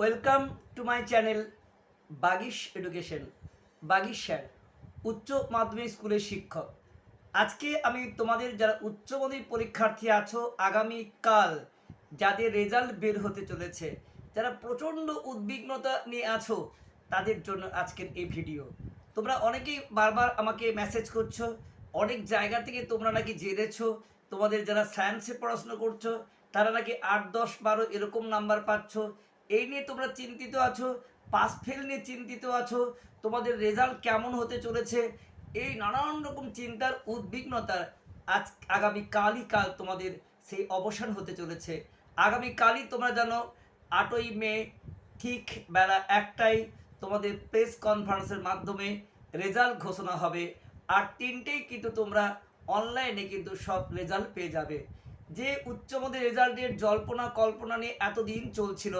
Welcome to my channel Bagish education Bagish sir উচ্চ মাধ্যমিক স্কুলের শিক্ষক। আজকে আমি তোমাদের যারা উচ্চ মাধ্যমিক পরীক্ষার্থী আছো, আগামীকাল যাদের রেজাল্ট বের হতে চলেছে, যারা প্রচণ্ড উদ্বিগ্নতা নিয়ে আছো, তাদের জন্য আজকের এই ভিডিও তোমরা অনেকেই বারবার আমাকে মেসেজ করছ, অনেক জায়গা থেকে তোমরা নাকি জেনেছো, তোমাদের যারা সায়েন্সে পড়াশোনা করছ, তারা নাকি আট, দশ, বারো এরকম নাম্বার পাচ্ছ এই নিয়ে তোমরা চিন্তিত আছো পাস ফেল নিয়ে চিন্তিত আছো, তোমাদের রেজাল্ট কেমন হতে চলেছে, এই নানান রকম চিন্তার উদ্বিগ্নতার আজ আগামী কালই কাল তোমাদের সেই অবসান হতে চলেছে। আগামী কালই তোমরা জানো, আটই মে, ঠিক বেলা একটাই তোমাদের প্রেস কনফারেন্সের মাধ্যমে রেজাল্ট ঘোষণা হবে। আর তিনটেই কিন্তু তোমরা অনলাইনে কিন্তু সব রেজাল্ট পেয়ে যাবে। যে উচ্চমাধ্যমিক রেজাল্টের জল্পনা কল্পনা নিয়ে এতদিন চলছিল,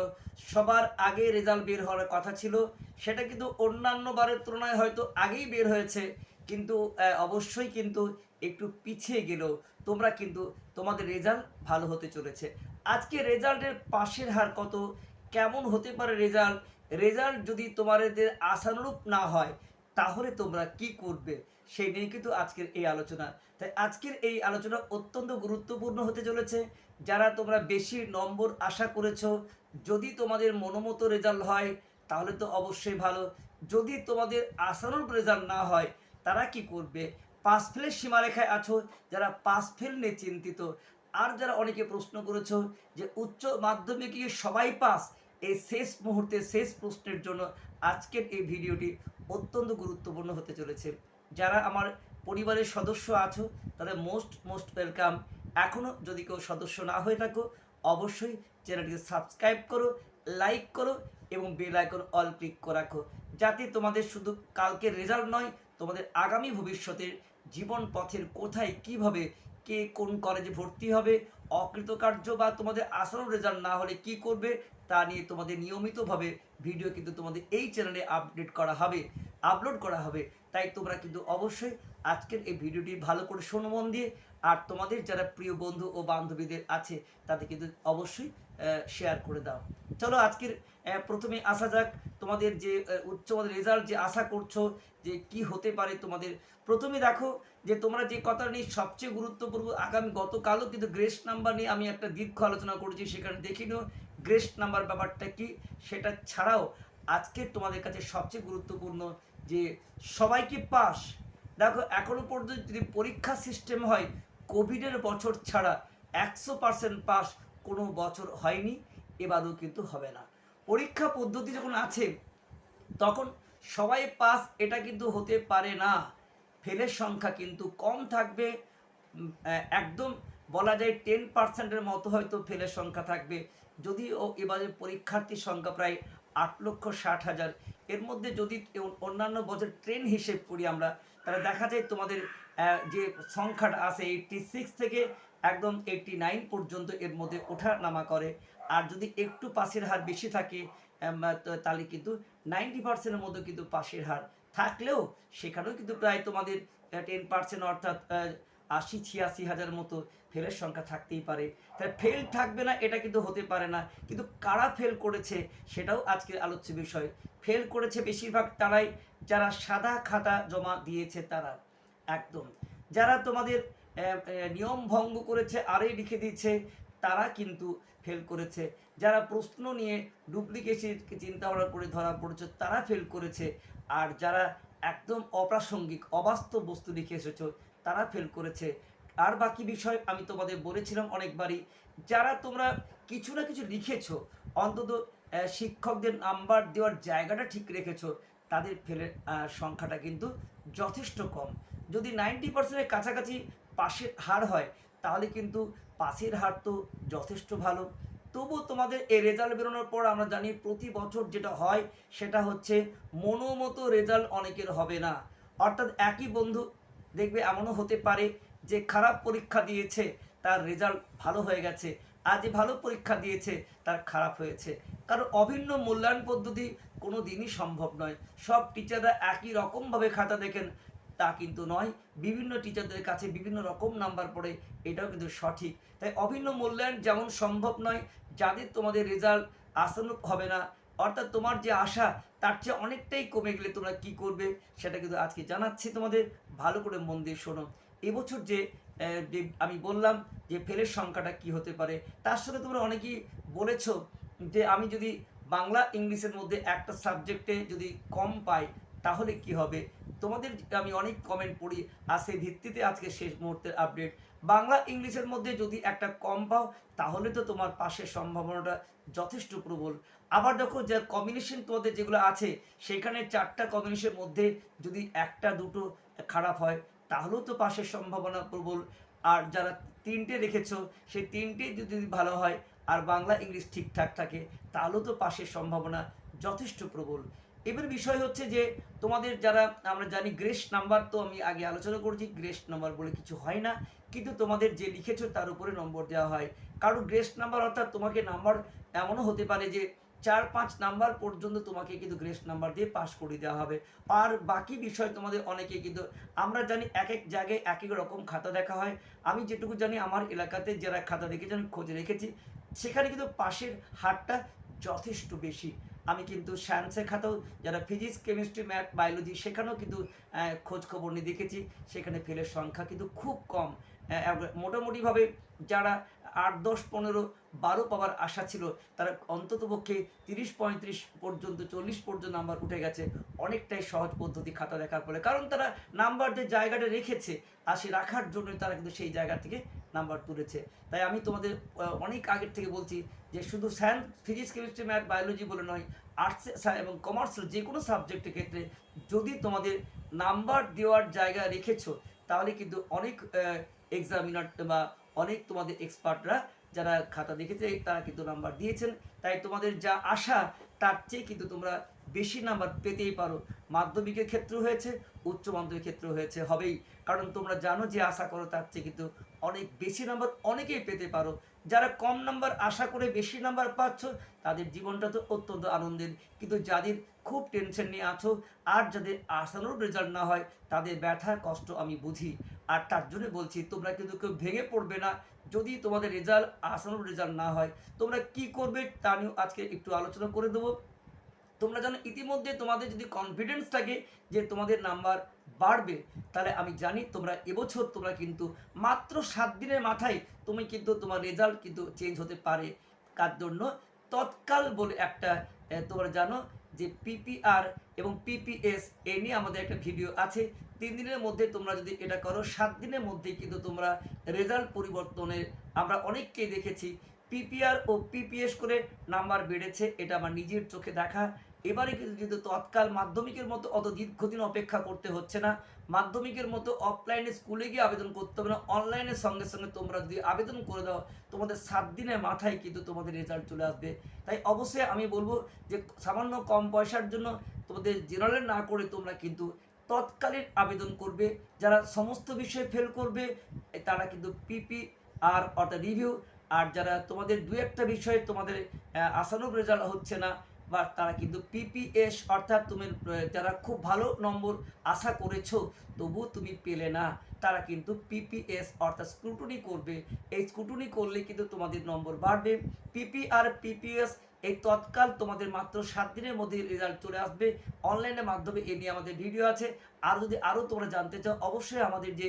সবার আগে রেজাল্ট বের হওয়ার কথা ছিল, সেটা কিন্তু অন্যান্য বারের তুলনায় হয়তো আগেই বের হয়েছে, কিন্তু অবশ্যই কিন্তু একটু পিছিয়ে গেলেও তোমরা কিন্তু তোমাদের রেজাল্ট ভালো হতে চলেছে। আজকে রেজাল্টের পাশের হার কত? কেমন হতে পারে রেজাল্ট রেজাল্ট যদি তোমাদের আশানুরূপ না হয় তাহলে তোমরা কি করবে? সেই নিয়ে কিন্তু আজকের এই আলোচনা। তাই আজকের এই আলোচনা অত্যন্ত গুরুত্বপূর্ণ হতে চলেছে। যারা তোমরা বেশি নম্বর আশা করেছ, যদি তোমাদের মনোমতো রেজাল্ট হয়, তাহলে তো অবশ্যই ভালো। যদি তোমাদের আশানুরূপ রেজাল্ট না হয়, তারা কি করবে? পাস ফেলের সীমারেখায় আছো, যারা পাস ফেল নিয়ে চিন্তিত, আর যারা অনেকে প্রশ্ন করেছ যে উচ্চ মাধ্যমিকে সবাই পাস? এই শেষ মুহূর্তে, শেষ প্রশ্নের জন্য আজকের এই ভিডিওটি অত্যন্ত গুরুত্বপূর্ণ হতে চলেছে। যারা আমার পরিবারের সদস্য আছো, তাদের মোস্ট মোস্ট ওয়েলকাম এখনও যদি কেউ সদস্য না হয়ে থাকো, অবশ্যই চ্যানেলটিকে সাবস্ক্রাইব করো লাইক করো এবং বেল আইকন অল ক্লিক করে রাখো। যাতে তোমাদের শুধু কালকের রেজাল্ট নয়, তোমাদের আগামী ভবিষ্যতের জীবন পথের কোথায়, কীভাবে, কে কোন কলেজে ভর্তি হবে, অকৃতকার্য বা তোমাদের আসল রেজাল্ট না হলে কি করবে তা নিয়ে তোমাদের নিয়মিতভাবে ভিডিও কিন্তু তোমাদের এই চ্যানেলে আপডেট করা হবে আপলোড করা হবে। তাই তোমরা কিন্তু অবশ্যই আজকের এই ভিডিওটি ভালো করে শোনো মন দিয়ে। আর তোমাদের যারা প্রিয় বন্ধু ও বান্ধবীদের আছে, তাদের কিন্তু অবশ্যই শেয়ার করে দাও। চলো আজকের প্রথমে আসা যাক তোমাদের যে উচ্চ রেজাল্ট যে আশা করছ যে কি হতে পারে তোমাদের। প্রথমে দেখো যে তোমরা যে কথা নিয়ে সবচেয়ে গুরুত্বপূর্ণ আগামী গতকালও কিন্তু গ্রেস নাম্বার নিয়ে আমি একটা দীর্ঘ আলোচনা করেছি, সেখানে দেখি নিও গ্রেস নাম্বার ব্যাপারটা কি সেটা ছাড়াও আজকে তোমাদের কাছে সবচেয়ে গুরুত্বপূর্ণ যে সবাই কি পাস? দেখো, এখনও পর্যন্ত যদি পরীক্ষা সিস্টেম হয়, কোভিডের বছর ছাড়া একশো পার্সেন্ট পাস কোনো বছর হয়নি, এবারও কিন্তু হবে না। পরীক্ষা পদ্ধতি যখন আছে, তখন সবাই পাস এটা কিন্তু হতে পারে না। ফেলের সংখ্যা কিন্তু কম থাকবে। একদম বলা যায় টেন পার্সেন্টের মতো হয়তো ফেলের সংখ্যা থাকবে। যদিও এবারে পরীক্ষার্থীর সংখ্যা প্রায় আট লক্ষ ষাট হাজার। এর মধ্যে যদি অন্যান্য বছর ট্রেন হিসেব করি আমরা, তাহলে দেখা যায় তোমাদের যে সংখ্যাটা আছে এইটটি সিক্স থেকে একদম এইটটি নাইন পর্যন্ত এর মধ্যে ওঠা নামা করে। আর যদি একটু পাশের হার বেশি থাকে তাহলে কিন্তু নাইনটি পার্সেন্টের মধ্যে কিন্তু পাশের হার থাকলেও সেখানেও কিন্তু প্রায় তোমাদের টেন পার্সেন্ট অর্থাৎ আশি, ছিয়াশি হাজার মতো ফেলের সংখ্যা থাকতেই পারে। তাহলে ফেল থাকবে না, এটা কিন্তু হতে পারে না। কিন্তু কারা ফেল করেছে, সেটাও আজকের আলোচ্য বিষয়। ফেল করেছে বেশিরভাগ তারাই, যারা সাদা খাতা জমা দিয়েছে তারা। একদম। যারা তোমাদের নিয়ম ভঙ্গ করেছে আরই লিখে দিচ্ছে তারা কিন্তু ফেল করেছে। যারা প্রশ্ন নিয়ে ডুপ্লিকেশন চিন্তা ভাবনা করে ধরা পড়েছে, তারা ফেল করেছে। আর যারা একদম অপ্রাসঙ্গিক, অবাস্তব বস্তু লিখে এসেছ তারা ফেল করেছে। আর বাকি বিষয় আমি তোমাদের বলেছিলাম অনেকবারই, যারা তোমরা কিছু না কিছু লিখেছো, অন্তত শিক্ষকদের নাম্বার দেওয়ার জায়গাটা ঠিক রেখেছো, তাদের ফেলের সংখ্যাটা কিন্তু যথেষ্ট কম। যদি নাইনটি পার্সেন্টের কাছাকাছি পাশের হার হয়, তাহলে কিন্তু পাশের হার তো যথেষ্ট ভালো। তবু তোমাদের এই রেজাল্ট বেরোনোর পর আমরা জানি প্রতি বছর যেটা হয়, সেটা হচ্ছে মনোমতো রেজাল্ট অনেকের হবে না। অর্থাৎ একই বন্ধু দেখবে এমনও হতে পারে যে খারাপ পরীক্ষা দিয়েছে, তার রেজাল্ট ভালো হয়ে গেছে। আজ ভালো পরীক্ষা দিয়েছে, তার খারাপ হয়েছে। কারণ অভিন্ন মূল্যায়ন পদ্ধতি কোনো দিনই সম্ভব নয়। সব টিচাররা একই রকমভাবে খাতা দেখেন, তা কিন্তু নয়। বিভিন্ন টিচারদের কাছে বিভিন্ন রকম নাম্বার পড়ে, এটাও কিন্তু সঠিক। তাই অভিন্ন মূল্যায়ন যেমন সম্ভব নয়, যাদের তোমাদের রেজাল্ট আসানুক হবে না, অর্থাৎ তোমার যে আশা তার চেয়ে অনেকটাই কমে গেলে তোমরা কি করবে সেটা কিন্তু আজকে জানাচ্ছি তোমাদের। ভালো করে মন দিয়ে শোনো। এবছর যে আমি বললাম যে ফেলের সংখ্যাটা কি হতে পারে, তার সাথে তোমরা অনেকেই বলেছ যে আমি যদি বাংলা ইংলিশের মধ্যে একটা সাবজেক্টে যদি কম পাই, তাহলে কি হবে? তোমাদের আমি অনেক কমেন্ট পড়ি, আর সেই ভিত্তিতে আজকে শেষ মুহূর্তের আপডেট বাংলা ইংলিশের মধ্যে যদি একটা কম পাও, তাহলে তো তোমার পাশের সম্ভাবনাটা যথেষ্ট প্রবল। আবার দেখো যে কম্বিনেশন তোমাদের যেগুলো আছে সেখানে চারটা কম্বিনেশনের মধ্যে যদি একটা, দুটো খারাপ হয়, তাহলেও তো পাশের সম্ভাবনা প্রবল। আর যারা তিনটে রেখেছো, সেই তিনটে যদি ভালো হয়, আর বাংলা ইংলিশ ঠিকঠাক থাকে, তাহলেও তো পাশের সম্ভাবনা যথেষ্ট প্রবল। এবার বিষয় হচ্ছে যে তোমাদের যারা, আমরা জানি গ্রেস নাম্বার তো আমি আগে আলোচনা করেছি, গ্রেস নাম্বার বলে কিছু হয় না। কিন্তু তোমাদের যে লিখেছো তার উপরে নম্বর দেওয়া হয়। কারণ গ্রেস নাম্বার অর্থাৎ তোমাকে নাম্বার এমনও হতে পারে যে চার পাঁচ নাম্বার পর্যন্ত তোমাকে কিন্তু গ্রেস নাম্বার দিয়ে পাশ করে দেওয়া হবে। আর বাকি বিষয় তোমাদের অনেকে কিন্তু, আমরা জানি এক এক জায়গায় এক এক রকম খাতা দেখা হয়। আমি যেটুকু জানি আমার এলাকাতে যারা খাতা দেখেছি আমি খোঁজ রেখেছি, সেখানে কিন্তু পাশের হারটা যথেষ্ট বেশি। আমি কিন্তু সায়েন্সের খাতাও, যারা ফিজিক্স, কেমিস্ট্রি, ম্যাথ, বায়োলজি সেখানেও কিন্তু খোঁজ খবর নিয়ে দেখেছি। সেখানে ফেলের সংখ্যা কিন্তু খুব কম। মোটামুটিভাবে যারা আট, দশ, পনেরো, বারো পাওয়ার আশা ছিল, তারা অন্ততপক্ষে তিরিশ, পঁয়ত্রিশ পর্যন্ত, চল্লিশ পর্যন্ত নাম্বার উঠে গেছে। অনেকটাই সহজ পদ্ধতি খাতা দেখার ফলে। কারণ তারা নাম্বার যে জায়গাটা রেখেছে, আর সে রাখার জন্যই তারা কিন্তু সেই জায়গা থেকে নাম্বার তুলেছে তাই আমি তোমাদের অনেক আগের থেকে বলছি যে শুধু science physics chemistry math biology বলে নয় আর্টস এবং কমার্সের যে কোনো সাবজেক্টের ক্ষেত্রে যদি তোমাদের নাম্বার দেওয়ার জায়গা রেখেছো, তাহলে কিন্তু অনেক এক্সামিনার বা অনেক তোমাদের এক্সপার্টরা যারা খাতা দেখেছে, তারা কিন্তু নাম্বার দিয়েছেন। তাই তোমাদের যা আশা, তার চেয়ে কিন্তু তোমরা বেশি নাম্বার পেতেই পারো। মাধ্যমিকের ক্ষেত্রে হয়েছে, উচ্চ মাধ্যমিক ক্ষেত্রে হয়েছে, হবেই। কারণ তোমরা জানো যে আশা করো তার চেয়ে কিন্তু অনেক বেশি নাম্বার অনেকেই পেতে পারো। যারা কম নাম্বার আশা করে বেশি নাম্বার পাচ্ছ, তাদের জীবনটা তো অত্যন্ত আনন্দের। কিন্তু যাদের খুব টেনশন নিয়ে আছো, আর যাদের আসানোর রেজাল্ট না হয়, তাদের ব্যথা কষ্ট আমি বুঝি। আর তার জন্য বলছি, তোমরা কিন্তু কেউ ভেঙে পড়বে না। যদি তোমাদের রেজাল্ট আসানোর রেজাল্ট না হয়, তোমরা কি করবে তা নিয়েও আজকে একটু আলোচনা করে দেবো। তোমরা জানো, ইতিমধ্যে তোমাদের যদি কনফিডেন্স থাকে যে তোমাদের নাম্বার বাড়বে, তাহলে আমি জানি তোমরা এবছর তোমরা কিন্তু মাত্র সাত দিনের মাথায় তুমি কিন্তু তোমার রেজাল্ট কিন্তু চেঞ্জ হতে পারে। কার জন্য? তৎকাল বলে একটা তোমরা জানো যে পিপিআর এবং পিপিএস এ নিয়ে আমাদের একটা ভিডিও আছে। তিন দিনের মধ্যে তোমরা যদি এটা করো, সাত দিনের মধ্যেই কিন্তু তোমরা রেজাল্ট পরিবর্তনের আমরা অনেককেই দেখেছি। পিপিআর ও পিপিএস করে নাম্বার বেড়েছে, এটা আমার নিজের চোখে দেখা। এবারে কিন্তু তৎকাল মাধ্যমিকের মতো অত দীর্ঘদিন অপেক্ষা করতে হচ্ছে না। মাধ্যমিকের মতো অফলাইনে স্কুলে গিয়ে আবেদন করতে হবে না। অনলাইনের সঙ্গে সঙ্গে তোমরা যদি আবেদন করে দাও, তোমাদের সাত দিনের মাথায় কিন্তু তোমাদের রেজাল্ট চলে আসবে। তাই অবশ্যই আমি বলব যে সামান্য কম পয়সার জন্য তোমাদের জেনারেল না করে তোমরা কিন্তু তৎকালীন আবেদন করবে। যারা সমস্ত বিষয়ে ফেল করবে, তারা কিন্তু পিপি আর অর্থাৎ রিভিউ আর যারা তোমাদের দু একটা বিষয়ে তোমাদের আশানুরূপ রেজাল্ট হচ্ছে না বা তারা কিন্তু পিপিএস অর্থাৎ তুমি যারা খুব ভালো নম্বর আশা করেছ তবু তুমি পেলে না। তারা কিন্তু পিপিএস অর্থাৎ স্ক্রুটনি করবে। এই স্ক্রুটনি করলে কিন্তু তোমাদের নম্বর বাড়বে। পিপি আর পিপিএস এই তৎকাল তোমাদের মাত্র সাত দিনের মধ্যে রেজাল্ট চলে আসবে। অনলাইনের মাধ্যমে এ নিয়ে আমাদের ভিডিও আছে। আর যদি আরও তোমরা জানতে চাও, অবশ্যই আমাদের যে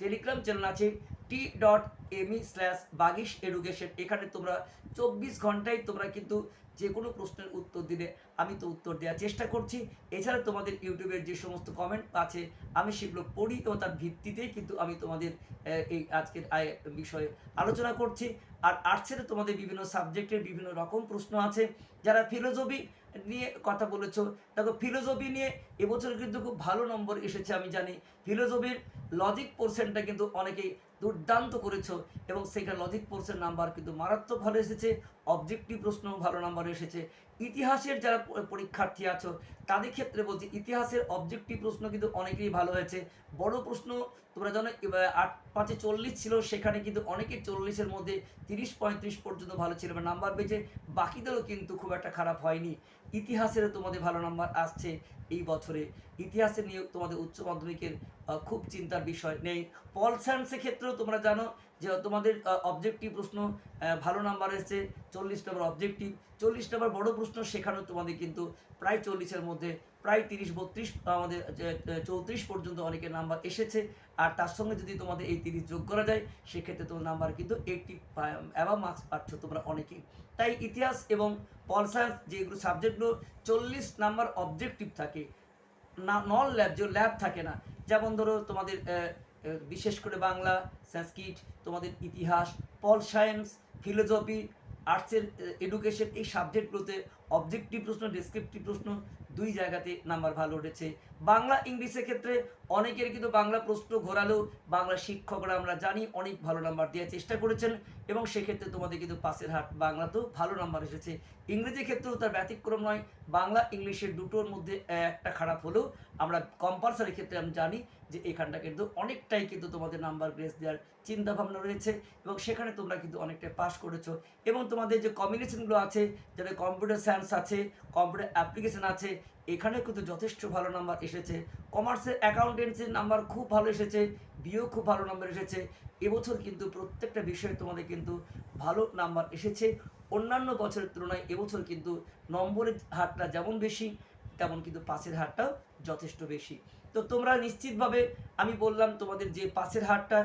টেলিগ্রাম চ্যানেল আছে T dot ME slash Bagish education এখানে তোমরা চব্বিশ ঘন্টায় তোমরা কিন্তু যে কোনো প্রশ্নের উত্তর দিলে আমি তো উত্তর দেওয়ার চেষ্টা করছি। এছাড়া তোমাদের ইউটিউবের যে সমস্ত কমেন্ট আছে, আমি সেগুলো পড়ি এবং তার ভিত্তিতেই কিন্তু আমি তোমাদের এই আজকের বিষয়ে আলোচনা করছি। আর আর্টসের তোমাদের বিভিন্ন সাবজেক্টের বিভিন্ন রকম প্রশ্ন আছে। যারা ফিলোজফি নিয়ে কথা বলেছ, দেখো ফিলোজফি নিয়ে এবছর কিন্তু খুব ভালো নম্বর এসেছে আমি জানি। ফিলোজফির লজিক পোর্শনটা কিন্তু অনেকেই দুর্দান্ত করেছ এবং সেখানে লজিক পোর্শন নাম্বার কিন্তু মারাত্মক ভালো এসেছে অবজেক্টিভ প্রশ্ন ভালো নাম্বার এসেছে। ইতিহাসের যারা পরীক্ষার্থী আছো, তাদের ক্ষেত্রে বলছি ইতিহাসের অবজেক্টিভ প্রশ্ন কিন্তু অনেকেই ভালো হয়েছে। বড় প্রশ্ন, তোমরা জানো আট, পাঁচে চল্লিশ ছিল, সেখানে কিন্তু অনেকে চল্লিশের মধ্যে তিরিশ পঁয়ত্রিশ পর্যন্ত ভালো ছিল নাম্বার পেয়েছে, বাকিদেরও কিন্তু খুব একটা খারাপ হয়নি। ইতিহাসের তোমাদের ভালো নাম্বার আসছে এই বছরে। ইতিহাসে নিয়ে তোমাদের উচ্চ মাধ্যমিকের খুব চিন্তার বিষয় নেই। পল সায়েন্সের ক্ষেত্রেও তোমরা জানো যে, তোমাদের অবজেক্টিভ প্রশ্ন ভালো নাম্বার এসেছে, চল্লিশ নম্বর অবজেক্টিভ চল্লিশ নম্বর বড় প্রশ্ন সেখানেও তোমাদের কিন্তু প্রায় চল্লিশের মধ্যে, প্রায় তিরিশ, বত্রিশ, আমাদের চৌত্রিশ পর্যন্ত অনেকের নাম্বার এসেছে। আর তার সঙ্গে যদি তোমাদের এই তিরিশ যোগ করা যায়, সেক্ষেত্রে তোমার নাম্বার কিন্তু এইটটি অ্যাভাব মার্কস পাচ্ছ তোমরা অনেকেই তাই ইতিহাস এবং পল সায়েন্স যেগুলো সাবজেক্টগুলো চল্লিশ নাম্বার অবজেক্টিভ থাকে, না নন ল্যাব যে ল্যাব থাকে না, যেমন ধরো তোমাদের বিশেষ করে বাংলা, সংস্কৃত, তোমাদের ইতিহাস, পল সায়েন্স ফিলোজফি আর্টসের এডুকেশন এই সাবজেক্টগুলোতে অবজেক্টিভ প্রশ্ন ডেসক্রিপটিভ প্রশ্ন দুই জায়গাতে নাম্বার ভালো উঠেছে। বাংলা ইংলিশের ক্ষেত্রে অনেকের কিন্তু বাংলা প্রশ্ন ঘোরালেও বাংলা শিক্ষকরা আমরা জানি অনেক ভালো নাম্বার দেওয়ার চেষ্টা করেছেন এবং সেক্ষেত্রে তোমাদের কিন্তু পাশের হাট বাংলাতেও ভালো নাম্বার এসেছে। ইংরেজি ক্ষেত্রেও তার ব্যতিক্রম নয়, বাংলা ইংলিশের দুটোর মধ্যে একটা খারাপ হলেও আমরা কম্পালসারি ক্ষেত্রে আমি জানি যে এখানটা কিন্তু অনেকটাই কিন্তু তোমাদের নাম্বার গ্রেস দেওয়ার চিন্তা ভাবনা রয়েছে এবং সেখানে তোমরা কিন্তু অনেকটাই পাস করেছ এবং তোমাদের যে কম্বিনেশনগুলো আছে যাদের কম্পিউটার সায়েন্স আছে কম্পিউটার অ্যাপ্লিকেশন আছে এখানে কিন্তু যথেষ্ট ভালো নাম্বার এসেছে। কমার্সের অ্যাকাউন্টেন্সির নাম্বার খুব ভালো এসেছে বিও খুব ভালো নাম্বার এসেছে। এবছর কিন্তু প্রত্যেকটা বিষয়ে তোমাদের কিন্তু ভালো নাম্বার এসেছে। অন্যান্য বছরের তুলনায় এবছর কিন্তু নম্বরের হারটা যেমন বেশি, তেমন কিন্তু পাসের হারটাও যথেষ্ট বেশি। তো তোমরা নিশ্চিতভাবে, আমি বললাম তোমাদের যে পাসের হারটা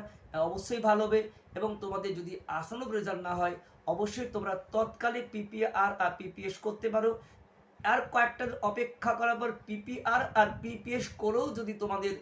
অবশ্যই ভালো হবে এবং তোমাদের যদি আসানব রেজাল্ট না হয়, অবশ্যই তোমরা তৎকালে পিপিআর আর পিপিএস করতে পারো। আর কয়েকটা অপেক্ষা করার পর পিপিআর আর পিপিএস করেও যদি তোমাদের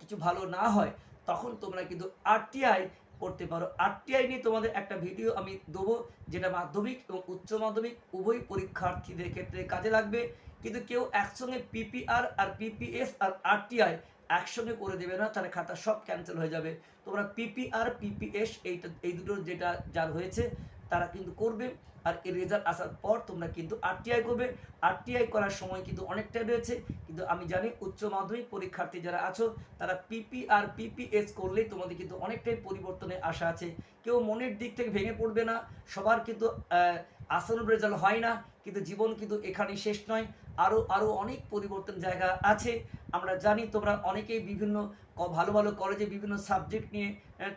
কিছু ভালো না হয়, তখন তোমরা কিন্তু আরটিআই করতে পারো। আরটিআই নিয়ে তোমাদের একটা ভিডিও আমি দেবো, যেটা মাধ্যমিক এবং উচ্চ মাধ্যমিক উভয় পরীক্ষার্থীদের ক্ষেত্রে কাজে লাগবে। কিন্তু কেউ একসঙ্গে পিপিআর আর পিপিএস আর আরটিআই একসঙ্গে করে দেবে না, তাহলে খাতা সব ক্যান্সেল হয়ে যাবে। তোমরা পিপিআর পিপিএস এইটা, এই দুটো যেটা, যার হয়েছে তারা কিন্তু করবে। আর এর রেজাল্ট আসার পর তোমরা কিন্তু আরটিআই করবে। আরটিআই করার সময় কিন্তু অনেকটাই রয়েছে কিন্তু আমি জানি উচ্চ মাধ্যমিক পরীক্ষার্থী যারা আছো, তারা পিপি আর পিপিএস করলেই তোমাদের কিন্তু অনেকটাই পরিবর্তনের আশা আছে। কেউ মনের দিক থেকে ভেঙে পড়বে না। সবার কিন্তু আসানুর রেজাল্ট হয় না। কিন্তু জীবন কিন্তু এখানেই শেষ নয়। আরও আরও অনেক পরিবর্তন জায়গা আছে। আমরা জানি তোমরা অনেকেই বিভিন্ন ভালো ভালো কলেজে বিভিন্ন সাবজেক্ট নিয়ে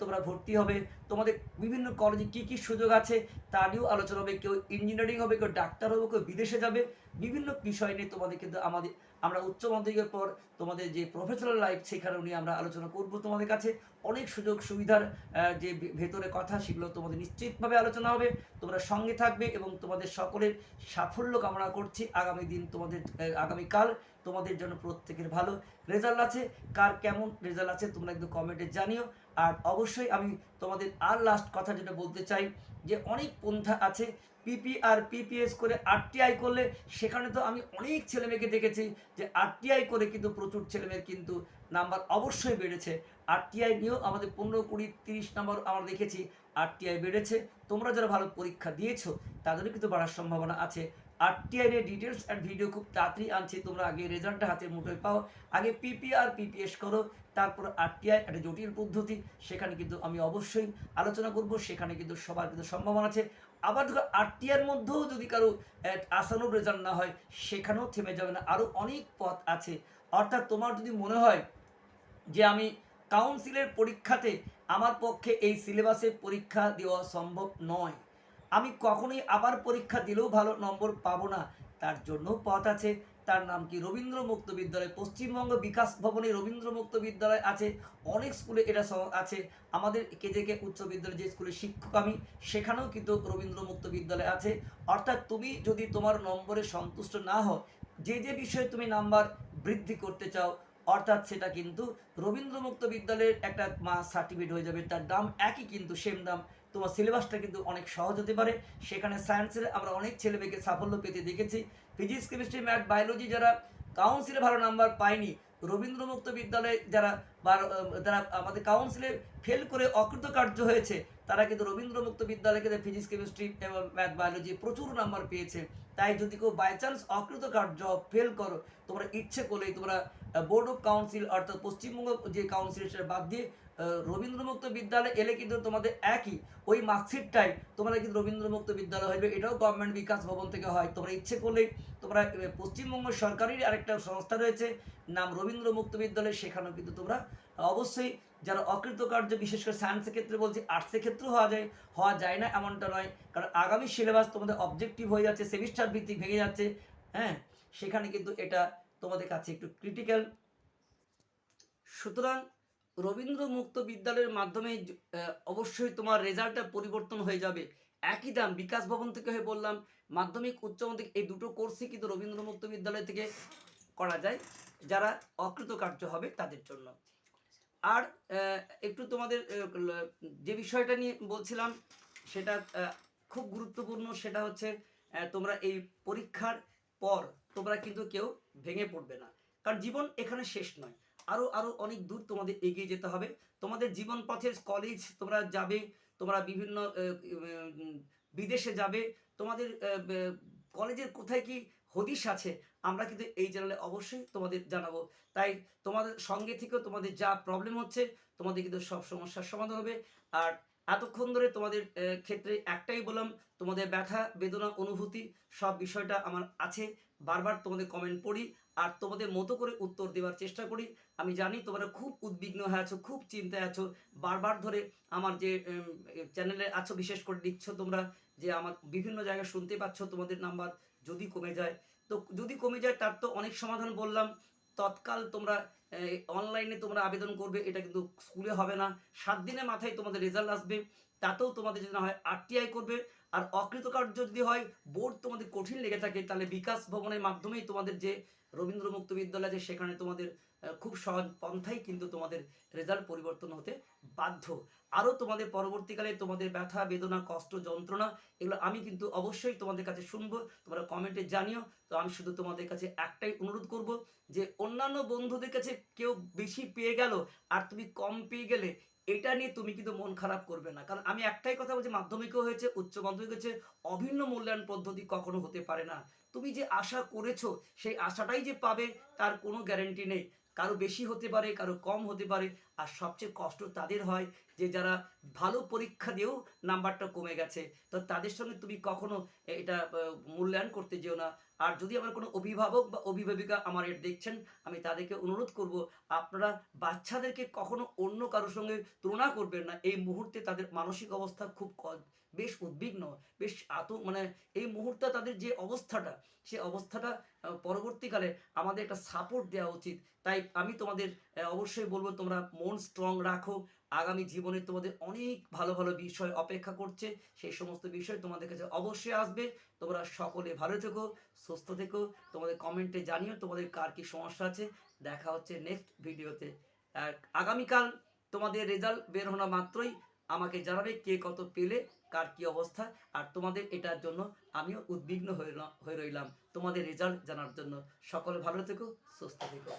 তোমরা ভর্তি হবে। তোমাদের বিভিন্ন কলেজে কী কী সুযোগ আছে তা নিয়েও আলোচনা হবে। কেউ ইঞ্জিনিয়ারিং হবে, কেউ ডাক্তার হবে, কেউ বিদেশে যাবে। বিভিন্ন বিষয় নিয়ে তোমাদের কিন্তু আমাদের, আমরা উচ্চ মাধ্যমিকের পর তোমাদের যে প্রফেশনাল লাইফ সেখানেও নিয়ে আমরা আলোচনা করব তোমাদের কাছে। অনেক সুযোগ সুবিধার যে ভেতরে কথা সেগুলো তোমাদের নিশ্চিতভাবে আলোচনা হবে। তোমরা সঙ্গে থাকবে এবং তোমাদের সকলের সাফল্য কামনা করছি। আগামী দিন তোমাদের আগামীকাল তোমাদের জন্য প্রত্যেকের ভালো রেজাল্ট আছে। কার কেমন রেজাল্ট আছে তোমরা একটু কমেন্টে জানিও। আর অবশ্যই আমি তোমাদের আর লাস্ট কথা যেটা বলতে চাই, যে অনেক পন্থা আছে পিপি আর পিপিএস করে আরটিআই করলে সেখানে তো আমি অনেক ছেলেমেয়েকে দেখেছি যে আরটিআই করে কিন্তু প্রচুর ছেলেমেয়ের কিন্তু নাম্বার অবশ্যই বেড়েছে। আরটিআই নিয়েও আমাদের পনেরো কুড়ি তিরিশ নাম্বার আমরা দেখেছি আরটিআই বেড়েছে। তোমরা যারা ভালো পরীক্ষা দিয়েছ, তাদেরও কিন্তু বাড়ার সম্ভাবনা আছে। আরটিআই এর ডিটেলস অ্যান্ড ভিডিও খুব তাড়াতাড়ি আনছি। তোমরা আগে রেজাল্টটা হাতের মুঠোয় পাও। আগে পিপিআর পিপিএস করো, তারপর আরটিআই একটা জটিল পদ্ধতি, সেখানে কিন্তু আমি অবশ্যই আলোচনা করব, সেখানে কিন্তু সবার কিন্তু সম্ভাবনা আছে। আবার ধরো আরটিআর মধ্যেও যদি কারও আসানুর রেজাল্ট না হয়, সেখানেও থেমে যাবে না। আরও অনেক পথ আছে। অর্থাৎ তোমার যদি মনে হয় যে আমি কাউন্সিলের পরীক্ষাতে আমার পক্ষে এই সিলেবাসে পরীক্ষা দেওয়া সম্ভব নয় আমি কখনোই আবার পরীক্ষা দিলেও ভালো নম্বর পাবো না। তার জন্য পথ আছে। তার নাম কি রবীন্দ্র মুক্ত বিদ্যালয়? পশ্চিমবঙ্গ বিকাশ ভবনে রবীন্দ্র মুক্ত বিদ্যালয় আছে। অনেক স্কুলে এটা আছে। আমাদের কে কেজেকে উচ্চ বিদ্যালয়, যে স্কুলে শিক্ষক আমি, সেখানেও কিন্তু রবীন্দ্র মুক্ত বিদ্যালয় আছে। অর্থাৎ তুমি যদি তোমার নম্বরে সন্তুষ্ট না হও, যে যে বিষয়ে তুমি নাম্বার বৃদ্ধি করতে চাও, অর্থাৎ সেটা কিন্তু রবীন্দ্র মুক্ত বিদ্যালয়ের একটা মা সার্টিফিকেট হয়ে যাবে। তার দাম একই কিন্তু সেম দাম। তোমার সিলেবাসটা কিন্তু অনেক সহজ হতে পারে। সেখানে সায়েন্সের আমরা অনেক ছেলেমেয়েকে সাফল্য পেতে দেখেছি। ফিজিক্স কেমিস্ট্রি ম্যাথ বায়োলজি যারা কাউন্সিলে ভালো নাম্বার পায়নি, রবীন্দ্রমুক্ত বিদ্যালয়ে যারা যারা আমাদের কাউন্সিলে ফেল করে অকৃতকার্য হয়েছে, তারা কিন্তু রবীন্দ্রমুক্ত বিদ্যালয়ে কিন্তু ফিজিক্স কেমিস্ট্রি এবং ম্যাথ বায়োলজি প্রচুর নাম্বার পেয়েছে। তাই যদি কেউ বাই চান্স অকৃতকার্য ফেল করো, তোমরা ইচ্ছে করলেই তোমরা বোর্ড অফ কাউন্সিল অর্থাৎ পশ্চিমবঙ্গ যে কাউন্সিল সেটা বাদ দিয়ে রবীন্দ্রমুক্ত বিদ্যালয় এলে কিন্তু তোমাদের একই। ওই মার্কশিটটাই তোমরা কিন্তু রবীন্দ্রমুক্ত বিদ্যালয় হবে এটাও গভর্নমেন্ট বিকাশ ভবন থেকে হয়। তোমরা ইচ্ছে করলেই তোমরা পশ্চিমবঙ্গ সরকারেরই আরেকটা সংস্থা রয়েছে। নাম রবীন্দ্রমুক্ত বিদ্যালয়। সেখানেও কিন্তু তোমরা, অবশ্যই যারা অকৃতকার্য, বিশেষ করে সায়েন্সের ক্ষেত্রে বলছি আর্টসের ক্ষেত্রেও হওয়া যায় হওয়া যায় না এমনটা নয়। কারণ আগামী সিলেবাস তোমাদের অবজেক্টিভ হয়ে যাচ্ছে সেমিস্টার ভিত্তিক ভেঙে যাচ্ছে। হ্যাঁ? সেখানে কিন্তু এটা তোমাদের কাছে একটু ক্রিটিক্যাল সুতরাং রবীন্দ্র মুক্ত বিদ্যালয়ের মাধ্যমে অবশ্যই তোমার রেজাল্টটা পরিবর্তন হয়ে যাবে। একই দাম, বিকাশ ভবন থেকে হয়ে বললাম। মাধ্যমিক, উচ্চ মাধ্যমিক, এই দুটো কোর্সই কিন্তু রবীন্দ্র মুক্ত বিদ্যালয় থেকে করা যায়, যারা অকৃতকার্য হবে তাদের জন্য। আর একটু তোমাদের যে বিষয়টা নিয়ে বলছিলাম, সেটা খুব গুরুত্বপূর্ণ, সেটা হচ্ছে তোমরা এই পরীক্ষার পর তোমরা কিন্তু কেউ ভেঙে পড়বে না। কারণ জীবন এখানে শেষ নয়। আরও আরও অনেক দূর তোমাদের এগিয়ে যেতে হবে। তোমাদের জীবন পথের কলেজ তোমরা যাবে, তোমরা বিভিন্ন বিদেশে যাবে। তোমাদের কলেজের কোথায় কি হদিশ আছে, আমরা কিন্তু এই চ্যানেলে অবশ্যই তোমাদের জানাব। তাই তোমাদের সঙ্গে থেকেও তোমাদের যা প্রবলেম হচ্ছে, তোমাদের কিন্তু সব সমস্যার সমাধান হবে। আর এতক্ষণ ধরে তোমাদের ক্ষেত্রে একটাই বললাম, তোমাদের ব্যথা, বেদনা, অনুভূতি সব বিষয়টা আমার আছে। বারবার তোমাদের কমেন্ট পড়ি আর তোমাদের মতো করে উত্তর দেওয়ার চেষ্টা করি। আমি জানি তোমরা খুব উদ্বিগ্ন হয়ে আছো, খুব চিন্তায় আছো। বারবার ধরে আমার যে চ্যানেলে আছো, বিশেষ করে দিচ্ছ তোমরা যে আমার বিভিন্ন জায়গায় শুনতে পাচ্ছ তোমাদের নাম্বার যদি কমে যায়। তো যদি কমে যায় তার তো অনেক সমাধান বললাম। তৎকাল তোমরা অনলাইনে তোমরা আবেদন করবে, এটা কিন্তু স্কুলে হবে না। সাত দিনের মাথায় তোমাদের রেজাল্ট আসবে, তাতেও তোমাদের যদি না হয় আরটিআই করবে। আর অকৃতকার্য যদি হয় বোর্ড তোমাদের কঠিন লেগে থাকে, তাহলে বিকাশ ভবনের মাধ্যমেই তোমাদের যে রবীন্দ্র মুক্ত বিদ্যালয় আছে, সেখানে তোমাদের খুব সহজ পন্থাই কিন্তু তোমাদের রেজাল্ট পরিবর্তন হতে বাধ্য। আরও তোমাদের পরবর্তীকালে তোমাদের ব্যথা, বেদনা, কষ্ট, যন্ত্রণা, এগুলো আমি কিন্তু অবশ্যই তোমাদের কাছে শুনব, তোমরা কমেন্টে জানিও। তো আমি শুধু তোমাদের কাছে একটাই অনুরোধ করব যে অন্যান্য বন্ধুদের কাছে কেউ বেশি পেয়ে গেল আর তুমি কম পেয়ে গেলে, এটা নিয়ে তুমি কিন্তু মন খারাপ করবে না। কারণ আমি একটাই কথা বলছি, মাধ্যমিকও হয়েছে, উচ্চ মাধ্যমিক হয়েছে, অভিন্ন মূল্যায়ন পদ্ধতি কখনো হতে পারে না। তুমি যে আশা করেছ, সেই আশাটাই যে পাবে, তার কোনো গ্যারেন্টি নেই। কারও বেশি হতে পারে, কারও কম হতে পারে, আর সবচেয়ে কষ্ট তাদের হয় যে যারা ভালো পরীক্ষা দিয়েও নাম্বারটা কমে গেছে। তো তাদের সঙ্গে তুমি কখনো এটা মূল্যায়ন করতে যেও না। আর যদি আমার কোনো অভিভাবক বা অভিভাবিকা আমার এটা দেখছেন, আমি তাদেরকে অনুরোধ করব, আপনারা বাচ্চাদেরকে কখনো অন্য কারোর সঙ্গে তুলনা করবেন না। এই মুহূর্তে তাদের মানসিক অবস্থা খুব বেশ উদ্বিগ্ন, বেশ আত মানে এই মুহূর্তে তাদের যে অবস্থাটা, সে অবস্থাটা পরবর্তীকালে আমাদের একটা সাপোর্ট দেওয়া উচিত। তাই আমি তোমাদের অবশ্যই বলব তোমরা মন স্ট্রং রাখো। আগামী জীবনে তোমাদের অনেক ভালো ভালো বিষয় অপেক্ষা করছে। সেই সমস্ত বিষয় তোমাদের কাছে অবশ্যই আসবে। তোমরা সকলে ভালো থেকো, সুস্থ থেকো। তোমাদের কমেন্টে জানিও তোমাদের কার কি সমস্যা আছে। দেখা হচ্ছে নেক্সট ভিডিওতে আগামীকাল তোমাদের রেজাল্ট বের হওয়া মাত্রই আমাকে জানাবে কে কত পেলে। কার কি অবস্থা? আর তোমাদের এটার জন্য আমিও উদ্বিগ্ন হয়ে রইলাম। তোমাদের রেজাল্ট জানার জন্য সকলে ভালো থেকো, সুস্থ থেকো।